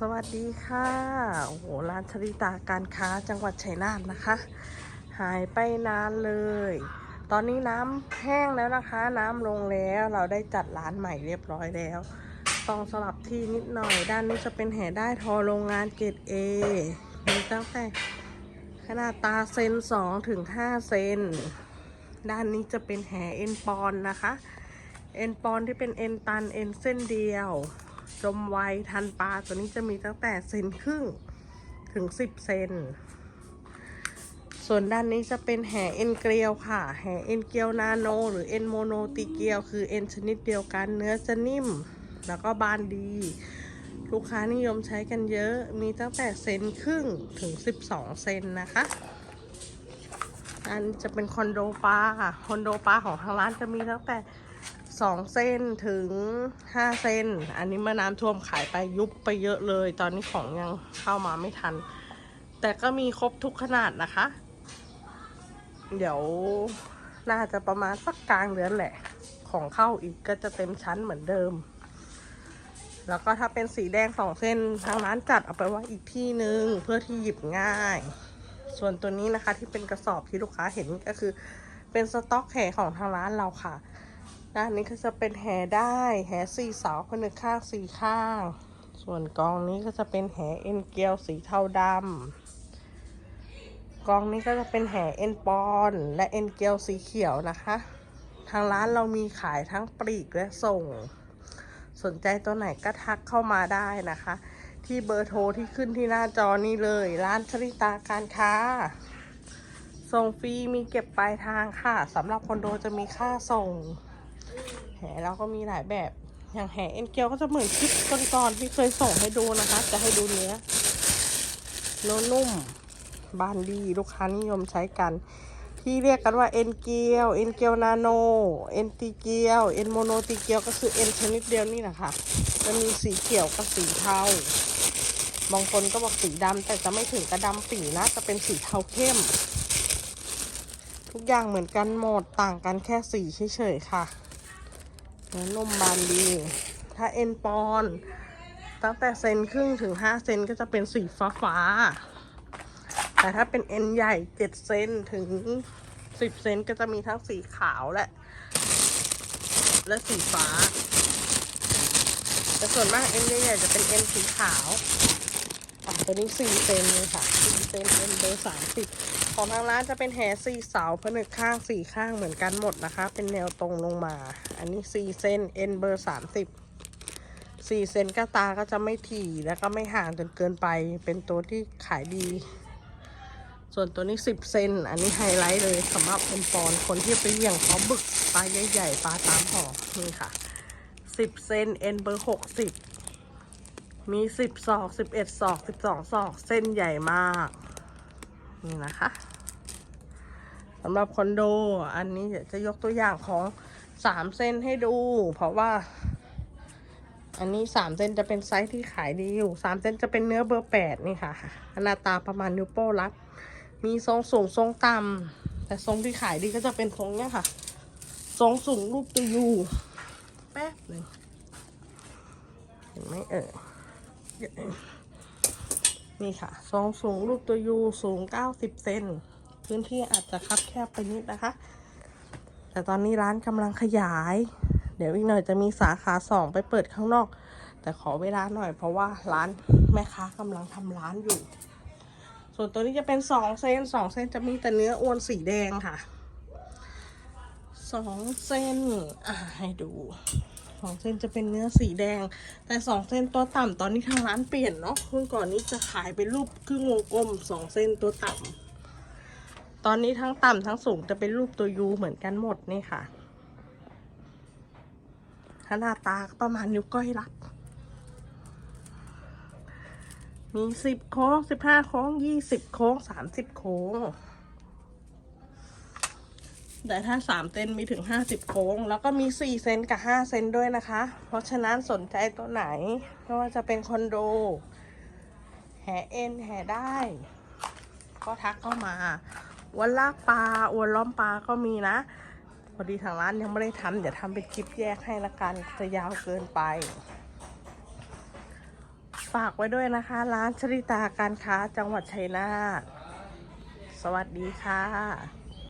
สวัสดีค่ะ โอ้โห ร้านชริตาการค้าจังหวัดชัยนาทนะคะ หายไปนานเลย ตอนนี้น้ำแห้งแล้วนะคะ น้ำลงแล้ว เราได้จัดร้านใหม่เรียบร้อยแล้ว ต้องสลับที่นิดหน่อย ด้านนี้จะเป็นแห่ได้ทอโรงงานเกรดเอมีตั้งแต่ขนาดตาเซน2ถึง5เซน ด้านนี้จะเป็นแห่เอ็นปอนนะคะ เอ็นปอนที่เป็นเอ็นตันเอ็นเส้นเดียว จมไวทันปลาตัวนี้จะมีตั้งแต่เซนครึ่งถึง10เซน ส่วนด้านนี้จะเป็นแห่เอ็นเกลียวค่ะ แห่เอ็นเกลียวนาโน หรือเอ็นโมโนติเกลียว คือเอ็นชนิดเดียวกันเนื้อจะนิ่ม แล้วก็บานดี ลูกค้านิยมใช้กันเยอะ มีตั้งแต่เซนครึ่งถึง 12 เซนนะคะอันจะเป็นคอนโดปลาค่ะ คอนโดปลาของทางร้านจะมีตั้งแต่ 2เซนถึง5เซนอันนี้เมื่อน้ำท่วมขายไปยุบไปเยอะเลย ตอนนี้ของยังเข้ามาไม่ทัน แต่ก็มีครบทุกขนาดนะคะ เดี๋ยวน่าจะประมาณสักกลางเดือนแหละ ของเข้าอีกก็จะเต็มชั้นเหมือนเดิม แล้วก็ถ้าเป็นสีแดงสองเส้นทางร้านจัดเอาไปไว่าอีกที่หนึ่งเพื่อที่หยิบง่าย ส่วนตัวนี้นะคะที่เป็นกระสอบที่ลูกค้าเห็นก็คือเป็นสต็อกแห่ของทางร้านเราค่ะ ด้านนี้ก็จะเป็นแห่ได้แห่สี่เสาผนึกข้างสี่ข้าง ส่วนกองนี้ก็จะเป็นแห่เอ็นเกลียวสีเทาดำกองนี้ก็จะเป็นแห่เอ็นปอนและเอ็นเกลียวสีเขียวนะคะ ทางร้านเรามีขายทั้งปลีกและส่ง สนใจตัวไหนก็ทักเข้ามาได้นะคะ ที่เบอร์โทรที่ขึ้นที่หน้าจอนี้เลย ร้านชริตาการค้าส่งฟรีมีเก็บปลายทางค่ะสำหรับคอนโดจะมีค่าส่ง แหเราก็มีหลายแบบอย่างแหเอ็นเกลก็จะเหมือนคลิปก่อนๆที่เคยส่งให้ดูนะคะ จะให้ดูเนื้อเนื้อนุ่มบานดีลูกค้านิยมใช้กัน ที่เรียกกันว่าเอ็นเกลเอ็นเกลนาโนเอ็นตีเกลเอ็นโมโนตีเกลก็คือเอ็นชนิดเดียวนี่แหละค่ะจะมีสีเขียวกับสีเทาบางคนก็บอกสีดำแต่จะไม่ถึงกระดำปีนะจะเป็นสีเทาเข้ม ทุกอย่างเหมือนกันหมดต่างกันแค่สีเฉยๆค่ะ นมบานดี ถ้าเอ็นปอน ตั้งแต่เซนครึ่งถึง5เซนก็จะเป็นสีฟ้าฟ้า แต่ถ้าเป็นเอ็นใหญ่7เซนถึง10เซนก็จะมีทั้งสีขาวและ และสีฟ้า แต่ส่วนมากเอ็นใหญ่ๆจะเป็นเอ็นสีขาว ตัวนี้4เซนเลยค่ะ4เซนเอ็นเบอร์30ของทางร้านจะเป็นแหสี่เสาผนึกข้างสี่ข้างเหมือนกันหมดนะคะ เป็นแนวตรงลงมา อันนี้สี่เส้นเอ็นเบอร์สามสิบสี่เซนก็ตาก็จะไม่ถี่แล้วก็ไม่ห่างจนเกินไป เป็นตัวที่ขายดี ส่วนตัวนี้สิบเซนอันนี้ไฮไลท์เลยสำหรับเป็นปอนคนที่ไปเหวี่ยงเขาบึกปลาใหญ่ๆปลาตามห่อนี่ค่ะสิบเซนเอ็นเบอร์หกสิบ มีสิบศอกสิบเอ็ดศอกสิบสองศอกเส้นใหญ่มาก นี่นะคะสำหรับคอนโด อันนี้จะยกตัวอย่างของสามเส้นให้ดู เพราะว่า อันนี้สามเส้นจะเป็นไซส์ที่ขายดีอยู่สามเส้นจะเป็นเนื้อเบอร์แปดนี่ค่ะหน้าตาประมาณนิ้วโป้รัดมีทรงสูงทรงต่ำแต่ทรงที่ขายดีก็จะเป็นทรงเนี้ยค่ะทรงสูงรูปตัวยูแป๊บหนึ่งเห็นไหมเออ นี่ค่ะทรงสูงรูปตัวยูสูง 90 เซนพื้นที่อาจจะคับแคบไปนิดนะคะ แต่ตอนนี้ร้านกำลังขยาย เดี๋ยวอีกหน่อยจะมีสาขาสองไปเปิดข้างนอก แต่ขอเวลาหน่อยเพราะว่าร้านแม่ค้ากำลังทำร้านอยู่ ส่วนตัวนี้จะเป็น2เซน2เซนจะมีแต่เนื้ออวนสีแดงค่ะ2เซนอะให้ดู สองเส้นจะเป็นเนื้อสีแดง แต่สองเส้นตัวต่ำตอนนี้ทางร้านเปลี่ยนเนาะเมื่อก่อนนี้จะขายเป็นรูปครึ่งวงกลมสองเส้นตัวต่ำตอนนี้ทั้งต่ำทั้งสูงจะเป็นรูปตัวยูเหมือนกันหมดนี่ค่ะขนาดตาประมาณนิ้วก้อยรัดมีสิบโค้งสิบห้าโค้งยี่สิบโค้งสามสิบโค้ง แต่ถ้า3เซนมีถึง50โค้ง แล้วก็มี4เซนกับ5เซนด้วยนะคะ เพราะฉะนั้นสนใจตัวไหนไม่ว่าจะเป็นคอนโด แห่เอ็นแห่ได้ ก็ทักเข้ามาอวนลากปลาอวนล้อมปลาก็มีนะพอดีทางร้านยังไม่ได้ทำเดี๋ยวทำเป็นคลิปแยกให้ละกันจะยาวเกินไปฝฝากไว้ด้วยนะคะ ร้านชริตาการค้าจังหวัดชัยนาทสวัสดีค่ะ